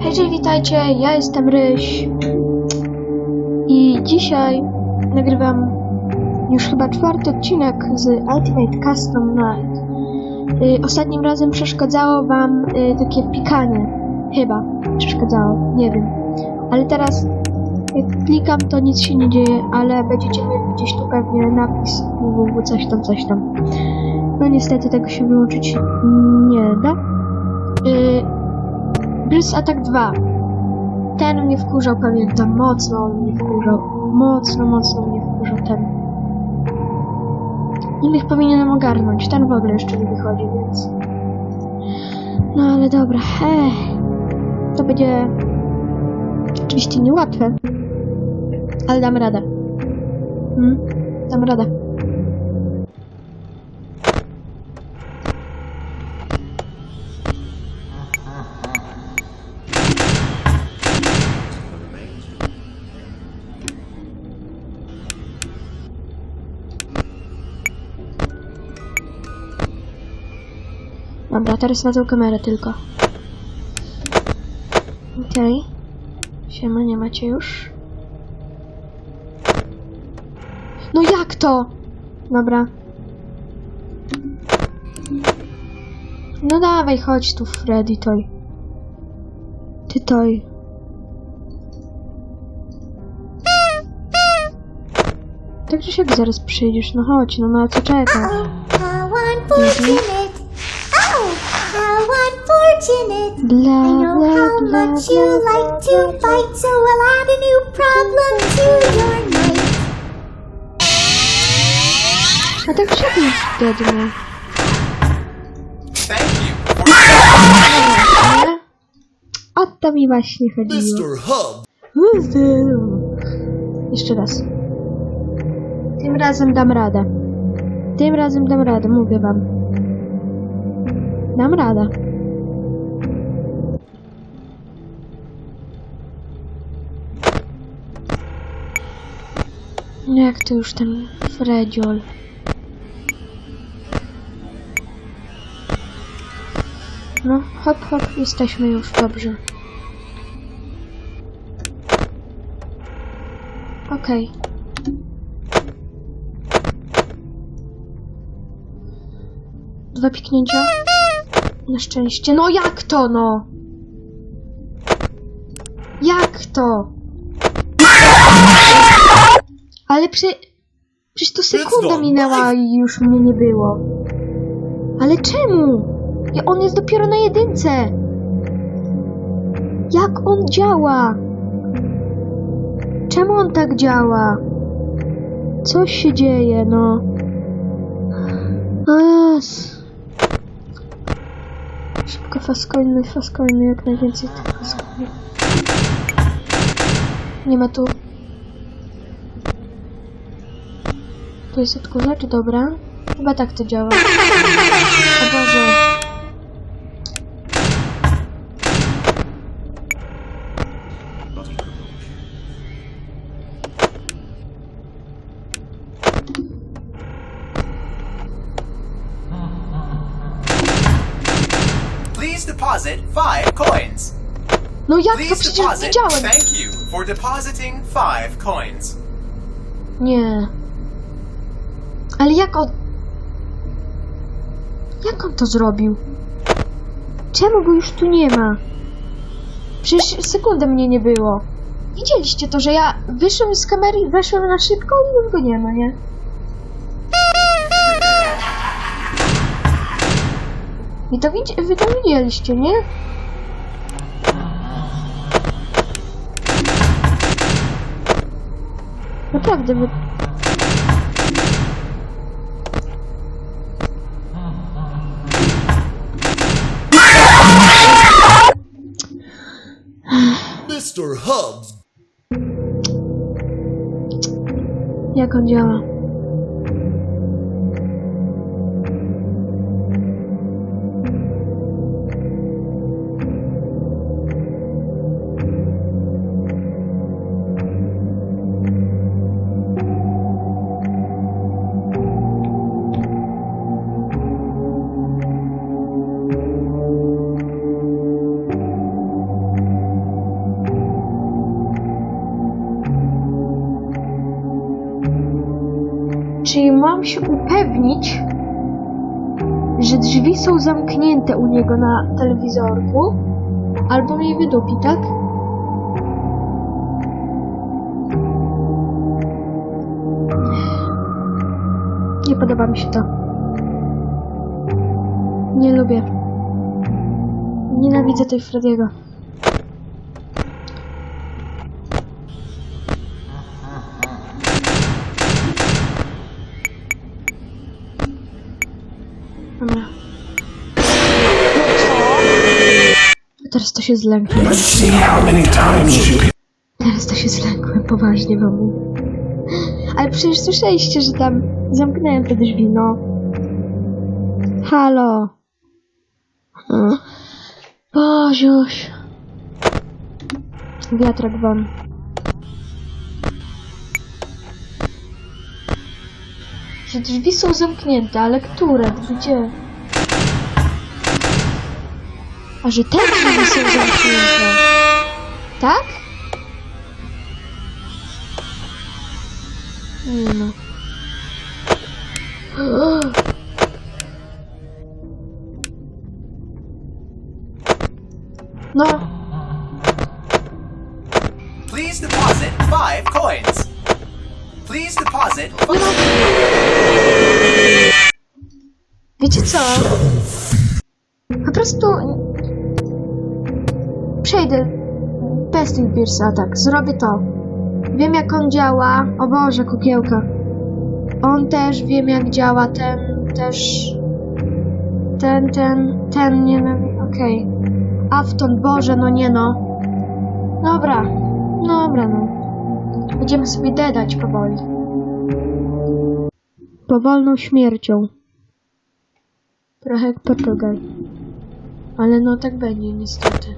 Hej, witajcie, ja jestem Ryś i dzisiaj nagrywam już chyba czwarty odcinek z Ultimate Custom Night. Y, ostatnim razem przeszkadzało wam y, takie pikanie. Chyba przeszkadzało, nie wiem. Ale teraz jak klikam to nic się nie dzieje, ale będziecie mieli gdzieś tu pewnie napis www coś tam, coś tam. No niestety tego się wyłączyć nie da. Y, Blitz Attack 2. Ten mnie wkurzał, pamiętam. Mocno on mnie wkurzał. Mocno, mocno mnie wkurzał ten. Innych powinienem ogarnąć. Ten w ogóle jeszcze nie wychodzi, więc... No ale dobra. Ech. To będzie... Oczywiście niełatwe. Ale dam radę. Hmm? Dam radę. Teraz na tą kamerę tylko. Okej. Siema, nie macie już. No jak to? Dobra. No dawaj, chodź tu, Freddy, toj. Ty toj. Tak czy siak zaraz przyjdziesz, no chodź, no na co czekasz? How unfortunate! Oh, how unfortunate! Bla, I know bla, how bla, much you like to fight, so I'll add a new problem to your night. A tak siak jest wtedy. Thank you. Nie? O to mi właśnie chodziło. Mr. Hub. Jeszcze raz. Tym razem dam radę. Tym razem dam radę, mówię wam. Dam radę. No jak to już ten Fredziol. No, hop, hop, jesteśmy już, dobrze. Okej. Dwa piknięcia. Na szczęście. No jak to, no? Jak to? Ale przy... Przecież to sekunda minęła i już mnie nie było. Ale czemu? I on jest dopiero na jedynce. Jak on działa? Czemu on tak działa? Coś się dzieje, no. Jezu. Szybko faskońmy, faskońmy, jak najwięcej tych faskońmy. Nie ma tu. Tu jest odkurzacz, dobra. Chyba tak to działa. O Boże. Please deposit five coins. No jak to Please przecież deposit. widziałem? Thank you for depositing five coins. Nie. Ale jak on... Jak on to zrobił? Czemu go już tu nie ma? Przecież sekundę mnie nie było. Widzieliście to, że ja wyszłem z kamery, weszłem na szybko i już go nie ma, nie? I to widzi, wy to widzieliście, nie? Naprawdę. Mr. Hubs. Jak on? Mam się upewnić, że drzwi są zamknięte u niego na telewizorku, albo mnie wydupi, tak? Nie podoba mi się to. Nie lubię. Nienawidzę tej Frediego. Dobra. Teraz to się zlękłem. Teraz to się zlękłem, poważnie wam mówię. Ale przecież słyszeliście, że tam zamknąłem te drzwi, no. Halo. No. Boziuś. Wiatrak wam. Że drzwi są zamknięte, ale które? Gdzie? A że te drzwi są zamknięte. Tak? Nie no. Co? Po prostu... Przejdę bez tych Beersa, tak, zrobię to. Wiem jak on działa. O Boże, kukiełka. On też wiem jak działa, ten też... Ten, ten, ten, nie no, okej. Afton, Boże, no nie no. Dobra, dobra no. Będziemy sobie dedać powoli. Powolną śmiercią. Trochę jak Portugal. Ale no tak będzie niestety.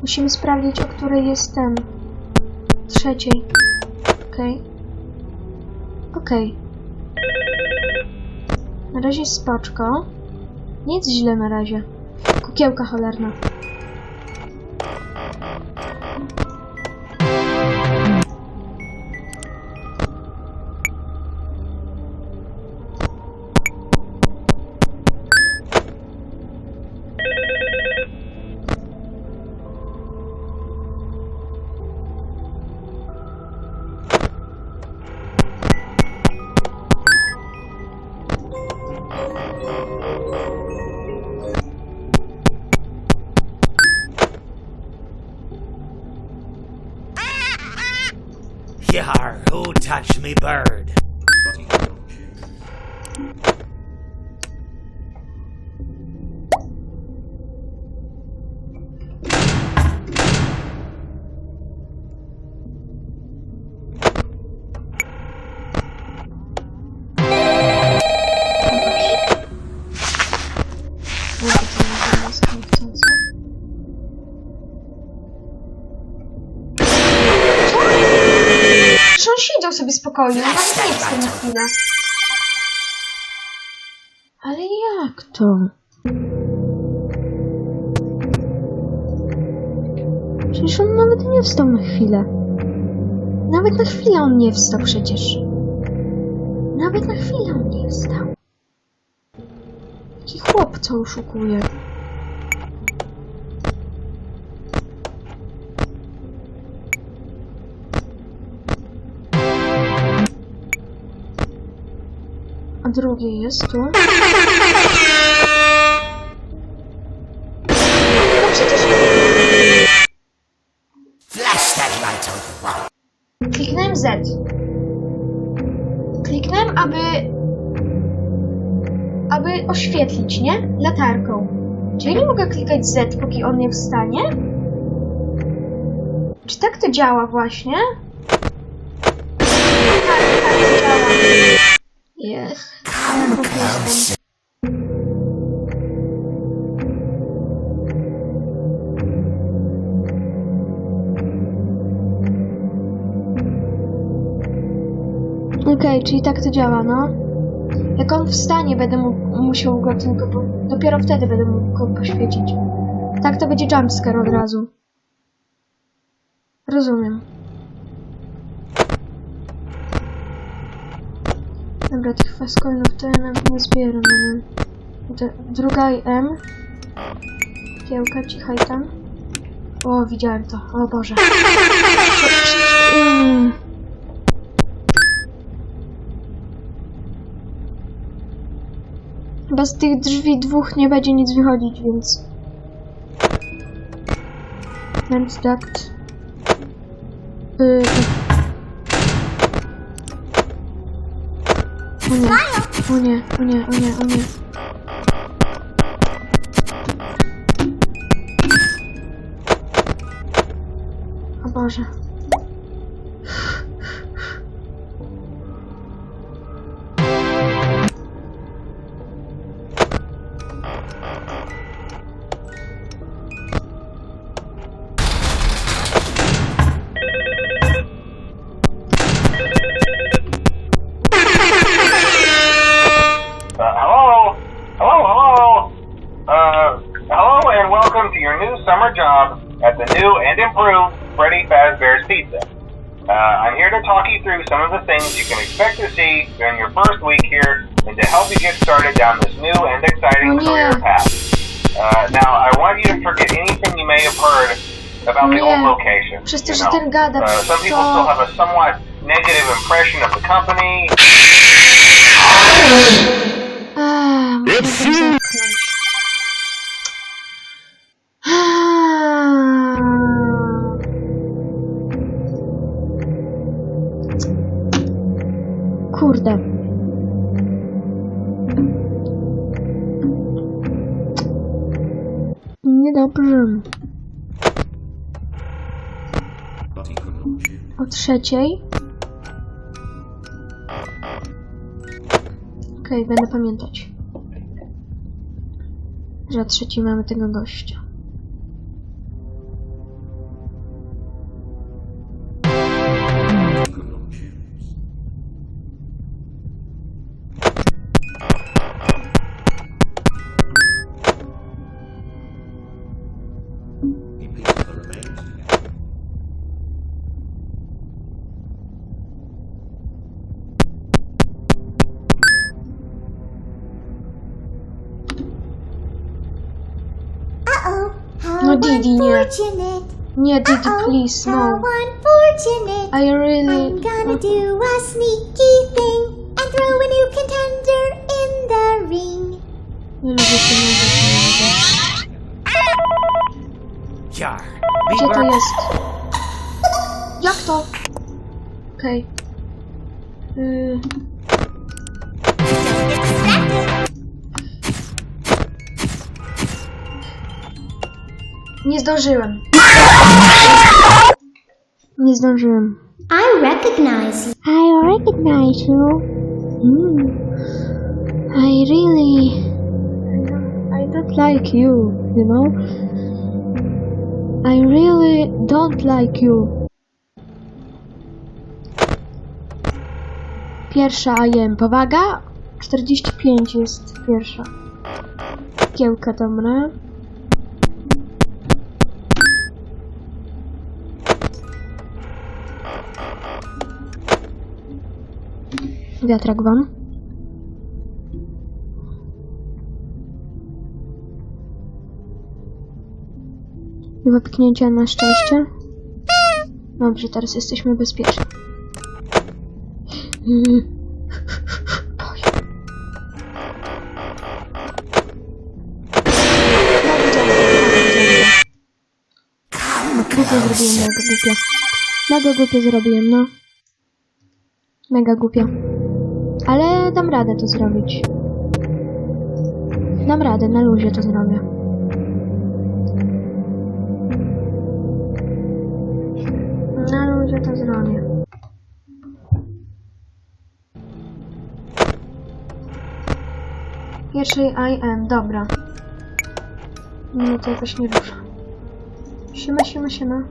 Musimy sprawdzić, o której jestem. Trzeciej. Okej. Okej. Na razie jest spoczko. Nic źle na razie. Kukiełka cholerna. Who touched me bird? Sobie spokojnie, on nawet nie wstał na chwilę. Ale jak to? Przecież on nawet nie wstał na chwilę. Nawet na chwilę on nie wstał przecież. Nawet na chwilę on nie wstał. Taki chłop, co oszukuje. Drugie jest tu. Kliknąłem Z. Kliknąłem, aby... aby oświetlić, nie? Latarką. Czy ja nie mogę klikać Z, póki on nie wstanie? Czy tak to działa właśnie? Tak, tak to działa. Jest. Okej, czyli tak to działa, no. Jak on wstanie, będę mu, musiał go tylko. Po, dopiero wtedy będę mógł go poświecić. Tak, to będzie jumpscare od razu. Rozumiem. Dobra, tych fastcoinów to ja nawet nie zbieram, no nie? To druga i M. Kiełka, cichaj tam. O, widziałem to. O Boże. Mm. Chyba z tych drzwi dwóch nie będzie nic wychodzić, więc... Vent duct. Yy, o nie, o nie, o nie, o nie. O Boże. And improve Freddy Fazbear's Pizza. Uh, I'm here to talk you through some of the things you can expect to see during your first week here and to help you get started down this new and exciting Oh, career yeah. path. Uh, now, I want you to forget anything you may have heard about the old location. Przez you że know. ten gada, Uh, some people still have a somewhat negative impression of the company, A, muszę trzeciej. Okej, będę pamiętać. Że o trzeciej mamy tego gościa. How No, Didi, nie. unfortunate. Nie, Didi, Uh-oh, please, how no. unfortunate. I really... I'm gonna do a sneaky thing and throw a new contender in the ring. Nie lubię się nie lubię. Yar. Gdzie Me to bird. jest? Nie zdążyłem. Nie zdążyłem. I recognize you. I recognize you. Mm. I really, I don't like you, you know. I really don't like you. Pierwsza IM. Powaga? 45 jest pierwsza. Kiełka dobra. Wiatrak wam. Wypchnięcia na szczęście. Dobrze, teraz jesteśmy bezpieczni. Głupio zrobiłem, mega głupio. Mega głupio zrobiłem, no. Mega głupio. Ale dam radę to zrobić. Dam radę, na luzie to zrobię. Na luzie to zrobię. Pierwszej IM, dobra. No to jakoś nie rusza. Siema, siema, siema.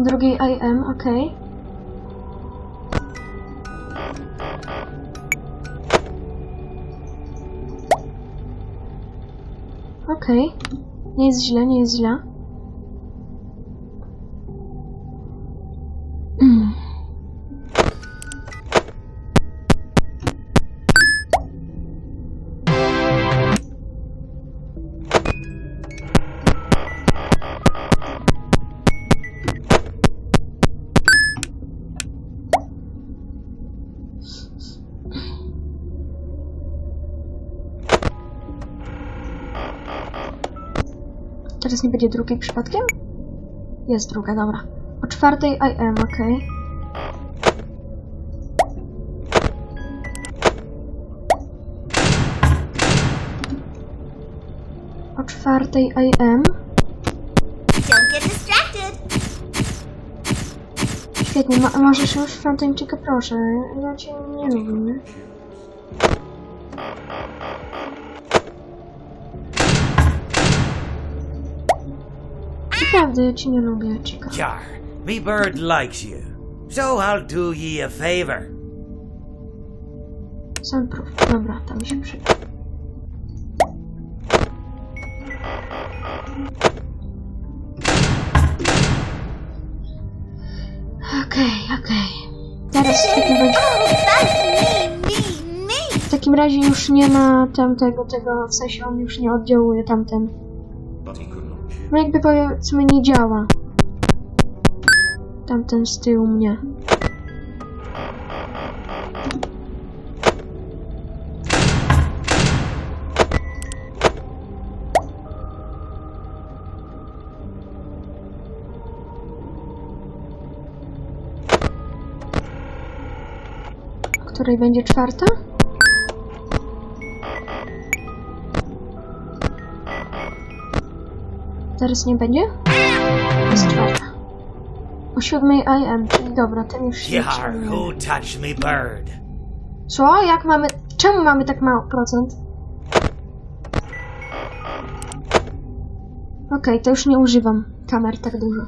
Drugi IM, okej. Okej. Nie jest źle, nie jest źle. Teraz nie będzie drugiej przypadkiem? Jest druga, dobra. O czwartej IM, okej. O czwartej get distracted. Świetnie, ma, możesz już Fontainczyka, proszę. Ja cię nie lubię, Naprawdę, ja cię nie lubię, Chica. Char, me bird likes you. So I'll do ye a favor. Prób. Dobra, tam się przyda. Okej, okej. Teraz me. w takim razie już nie ma tamtego, tego, w sensie on już nie oddziałuje tamten. No jakby powiedzmy nie działa. Tamten z tyłu mnie. Której będzie czwarta? Teraz nie będzie? Jest czwarta. O siódmej IM, czyli dobra, ten już się who touched me bird? Co? Jak mamy... Czemu mamy tak mało procent? Okej, to już nie używam kamer tak dużo.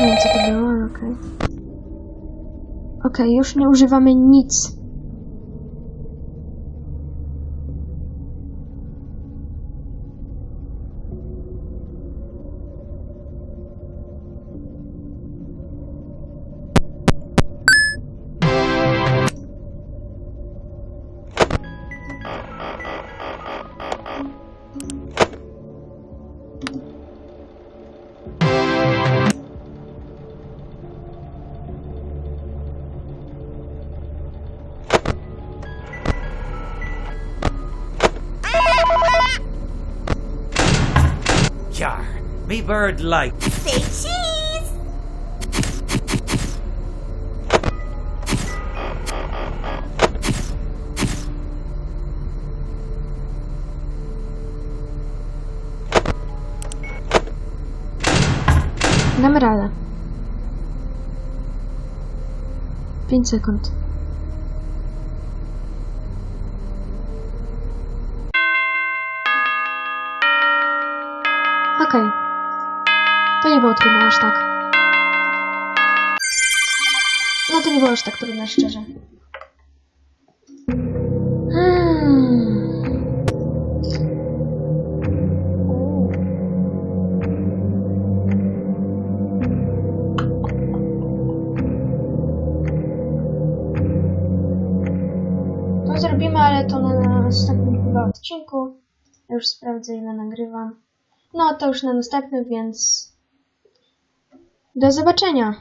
Nie wiem co to było, ale okej. Okej, już nie używamy nic. Char, me bird like. Say cheese. Damy radę. 5 sekund. Okej. To nie było trudne aż tak. No to nie było aż tak trudne, szczerze. Hmm. To zrobimy, ale to na następnym chyba odcinku. Już sprawdzę ile nagrywam. No to już na następnym, więc zobaczenia.